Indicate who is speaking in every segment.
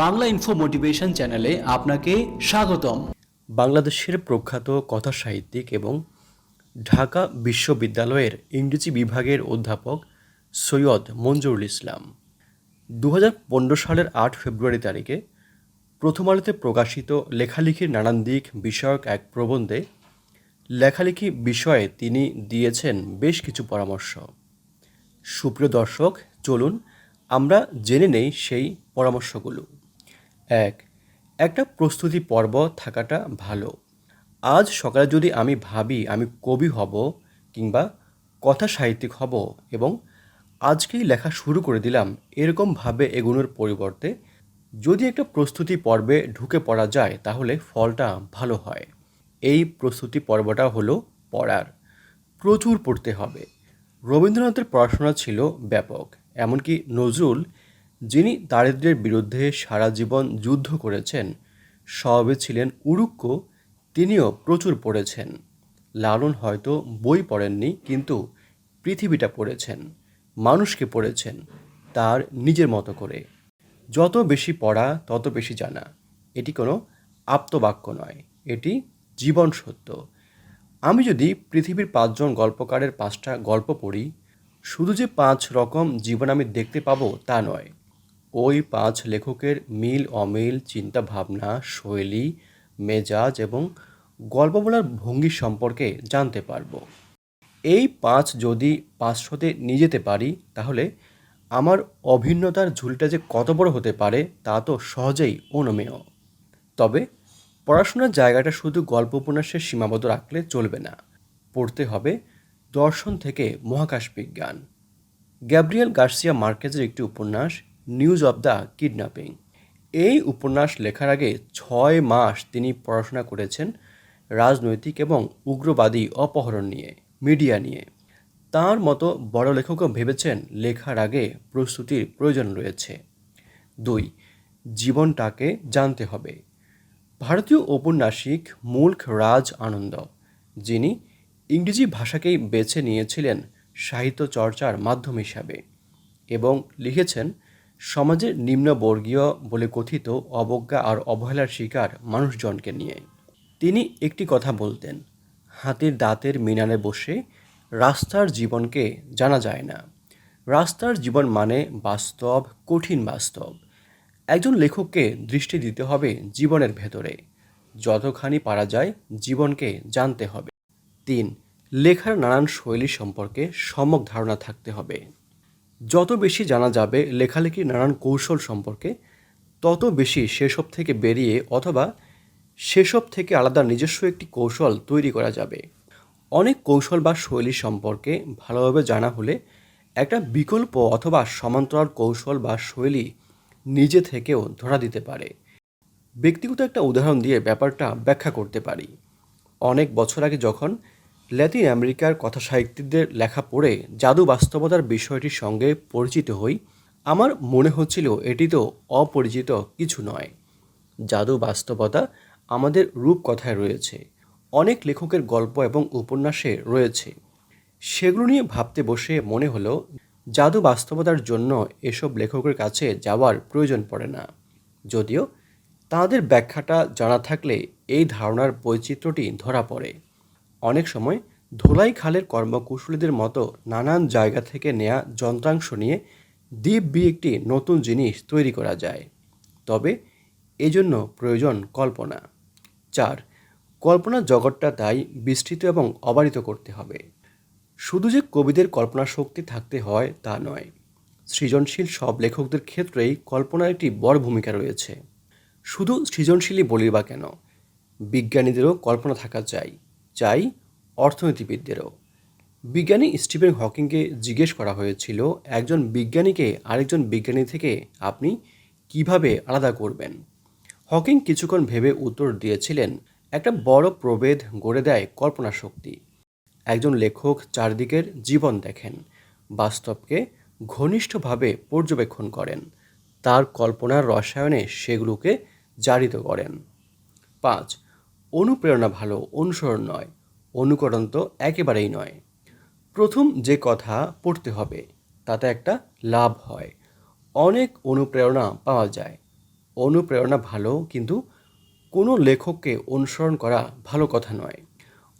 Speaker 1: Bangla info motivation চ্যানেলে আপনাকে স্বাগতম।
Speaker 2: বাংলাদেশের প্রখ্যাত কথা সাহিত্যিক এবং ঢাকা বিশ্ববিদ্যালয়ের ইংরেজি বিভাগের অধ্যাপক সৈয়দ মঞ্জুরুল ইসলাম। দু হাজার পনেরো সালের আট ফেব্রুয়ারি তারিখে প্রথম আলোতে প্রকাশিত লেখালেখির নানান দিক, বিষয়ক এক প্রবন্ধে লেখালেখি বিষয়ে তিনি দিয়েছেন বেশ কিছু পরামর্শ। সুপ্রিয় দর্শক, চলুন আমরা জেনে নেই সেই পরামর্শগুলো। এক, একটা প্রস্তুতি পর্ব থাকাটা ভালো। আজ সকালে যদি আমি ভাবি আমি কবি হব কিংবা কথা সাহিত্যিক হব এবং আজকেই লেখা শুরু করে দিলাম এরকমভাবে এগোনোর পরিবর্তে যদি একটা প্রস্তুতি পর্বে ঢুকে পড়া যায় তাহলে ফলটা ভালো হয়। এই প্রস্তুতি পর্বটা হলো পড়ার। প্রচুর পড়তে হবে। রবীন্দ্রনাথের পড়াশোনা ছিল ব্যাপক, এমনকি নজরুল যিনি দারিদ্র্যের বিরুদ্ধে সারা জীবন যুদ্ধ করেছেন, সবে ছিলেন উড়ুক্ক তিনিও প্রচুর পড়েছেন। লালন হয়তো বই পড়েননি, কিন্তু পৃথিবীটা পড়েছেন, মানুষকে পড়েছেন, তার নিজের মতো করে। যত বেশি পড়া, তত বেশি জানা। এটি কোনো আপ্তবাক্য নয়, এটি জীবন সত্য। আমি যদি পৃথিবীর পাঁচজন গল্পকারের পাঁচটা গল্প পড়ি, শুধু যে পাঁচ রকম জীবন আমি দেখতে পাবো তা নয় ওই পাঁচ লেখকের মিল অমিল চিন্তা ভাবনা শৈলী, মেজাজ এবং গল্প বলার ভঙ্গি সম্পর্কে জানতে পারব। এই পাঁচ যদি পাঁচশোতে নিয়ে যেতে পারি, তাহলে আমার অভিন্নতার ঝুলটা যে কত বড় হতে পারে, তা তো সহজেই অনুমেয়। তবে পড়াশোনার জায়গাটা শুধু গল্প উপন্যাসে সীমাবদ্ধ রাখলে চলবে না। পড়তে হবে দর্শন থেকে মহাকাশ বিজ্ঞান। গ্যাব্রিয়েল গার্সিয়া মার্কেজের একটি উপন্যাস নিউজ অব দ্য কিডন্যাপিং এই উপন্যাস লেখার আগে ছয় মাস তিনি পড়াশোনা করেছেন রাজনৈতিক এবং উগ্রবাদী অপহরণ নিয়ে, মিডিয়া নিয়ে। তার মতো বড় লেখকও ভেবেছেন লেখার আগে প্রস্তুতির প্রয়োজন রয়েছে। দুই, জীবনটাকে জানতে হবে। ভারতীয় ঔপন্যাসিক মুল্ক রাজ আনন্দ, যিনি ইংরেজি ভাষাকেই বেছে নিয়েছিলেন সাহিত্য চর্চার মাধ্যম হিসাবে এবং লিখেছেন সমাজের নিম্নবর্গীয় বলে কথিত অবজ্ঞা আর অবহেলার শিকার মানুষজনকে নিয়ে। তিনি একটি কথা বলতেন, হাতির দাঁতের মিনারে বসে রাস্তার জীবনকে জানা যায় না। রাস্তার জীবন মানে বাস্তব, কঠিন বাস্তব। একজন লেখককে দৃষ্টি দিতে হবে জীবনের ভেতরে। যতখানি পারা যায় জীবনকে জানতে হবে। তিন, লেখার নানান শৈলী সম্পর্কে সম্যক ধারণা থাকতে হবে। যত বেশি জানা যাবে লেখালেখির নানান কৌশল সম্পর্কে, তত বেশি সেসব থেকে বেরিয়ে অথবা সেসব থেকে আলাদা নিজস্ব একটি কৌশল তৈরি করা যাবে। অনেক কৌশল বা শৈলী সম্পর্কে ভালোভাবে জানা হলে একটা বিকল্প অথবা সমান্তরাল কৌশল বা শৈলী নিজে থেকেও ধরা দিতে পারে। ব্যক্তিগত একটা উদাহরণ দিয়ে ব্যাপারটা ব্যাখ্যা করতে পারি। অনেক বছর আগে যখন ল্যাটিন আমেরিকার কথা সাহিত্যিকদের লেখা পড়ে জাদু বাস্তবতার বিষয়টির সঙ্গে পরিচিত হই। আমার মনে হচ্ছিল এটি তো অপরিচিত কিছু নয়। জাদু বাস্তবতা আমাদের রূপকথায় রয়েছে, অনেক লেখকের গল্প এবং উপন্যাসে রয়েছে। সেগুলো নিয়ে ভাবতে বসে মনে হলো, জাদু বাস্তবতার জন্য এসব লেখকের কাছে যাওয়ার প্রয়োজন পড়ে না। যদিও তাদের ব্যাখ্যাটা জানা থাকলে এই ধারণার বৈচিত্র্যটি ধরা পড়ে। অনেক সময় ধোলাই খালের কর্মকুশলীদের মতো নানান জায়গা থেকে নেয়া যন্ত্রাংশ নিয়ে দিব্যি একটি নতুন জিনিস তৈরি করা যায়। তবে এজন্য প্রয়োজন কল্পনা। চার কল্পনার জগৎটা তাই বিস্তৃত এবং অবারিত করতে হবে। শুধু যে কবিদের কল্পনা শক্তি থাকতে হয় তা নয়, সৃজনশীল সব লেখকদের ক্ষেত্রেই কল্পনার একটি বড় ভূমিকা রয়েছে। শুধু সৃজনশীলই বলি বা কেন? বিজ্ঞানীদেরও কল্পনা থাকা চাই। চাই অর্থনীতিবিদদেরও। বিজ্ঞানী স্টিভেন হকিংকে জিজ্ঞেস করা হয়েছিল, একজন বিজ্ঞানীকে আরেকজন বিজ্ঞানী থেকে আপনি কীভাবে আলাদা করবেন? হকিং কিছুক্ষণ ভেবে উত্তর দিয়েছিলেন, একটা বড় প্রভেদ গড়ে দেয় কল্পনা শক্তি। একজন লেখক চারদিকের জীবন দেখেন, বাস্তবকে ঘনিষ্ঠভাবে পর্যবেক্ষণ করেন, তার কল্পনার রসায়নে সেগুলোকে জারিত করেন। পাঁচ অনুপ্রেরণা ভালো, অনুসরণ নয়। অনুকরণ তো একেবারেই নয়। প্রথম যে কথা পড়তে হবে, তাতে একটা লাভ হয়। অনেক অনুপ্রেরণা পাওয়া যায়। অনুপ্রেরণা ভালো কিন্তু কোনো লেখককে অনুসরণ করা ভালো কথা নয়।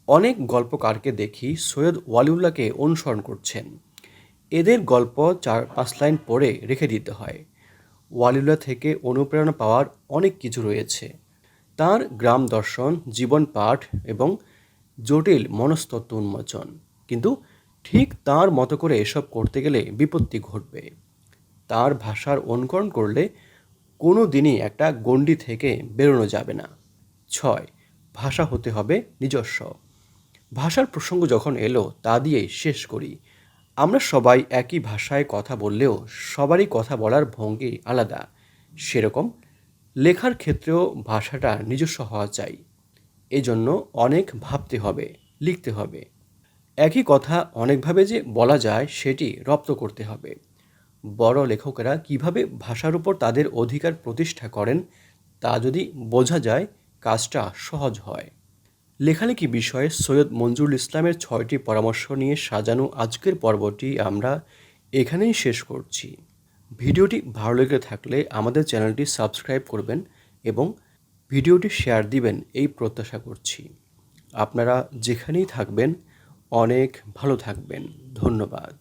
Speaker 2: অনেক গল্পকারকে দেখি সৈয়দ ওয়ালিউল্লাহকে অনুসরণ করছেন। এদের গল্প চার পাঁচ লাইন পড়ে রেখে দিতে হয়। ওয়ালিউল্লাহ থেকে অনুপ্রেরণা পাওয়ার অনেক কিছু রয়েছে। তার গ্রাম দর্শন, জীবন পাঠ এবং জটিল মনস্তত্ত্ব উন্মোচন। কিন্তু ঠিক তার মতো করে এসব করতে গেলে বিপত্তি ঘটবে। তার ভাষার অনুকরণ করলে কোনো দিনই একটা গণ্ডি থেকে বেরোনো যাবে না। ছয়, ভাষা হতে হবে নিজস্ব। ভাষার প্রসঙ্গ যখন এলো, তা দিয়েই শেষ করি। আমরা সবাই একই ভাষায় কথা বললেও সবারই কথা বলার ভঙ্গি আলাদা। সেরকম লেখার ক্ষেত্রেও ভাষাটা নিজস্ব হওয়া চাই। এজন্য অনেক ভাবতে হবে, লিখতে হবে। একই কথা অনেকভাবে যে বলা যায়, সেটি রপ্ত করতে হবে। বড় লেখকেরা কীভাবে ভাষার উপর তাদের অধিকার প্রতিষ্ঠা করেন, তা যদি বোঝা যায়, কাজটা সহজ হয়। লেখালেখি বিষয়ে সৈয়দ মঞ্জুরুল ইসলামের ছয়টি পরামর্শ নিয়ে সাজানো আজকের পর্বটি আমরা এখানেই শেষ করছি। ভিডিওটি ভালো লেগে থাকলে আমাদের চ্যানেলটি সাবস্ক্রাইব করবেন এবং ভিডিওটি শেয়ার দিবেন এই প্রত্যাশা করছি। আপনারা যেখানেই থাকবেন, অনেক ভালো থাকবেন। ধন্যবাদ।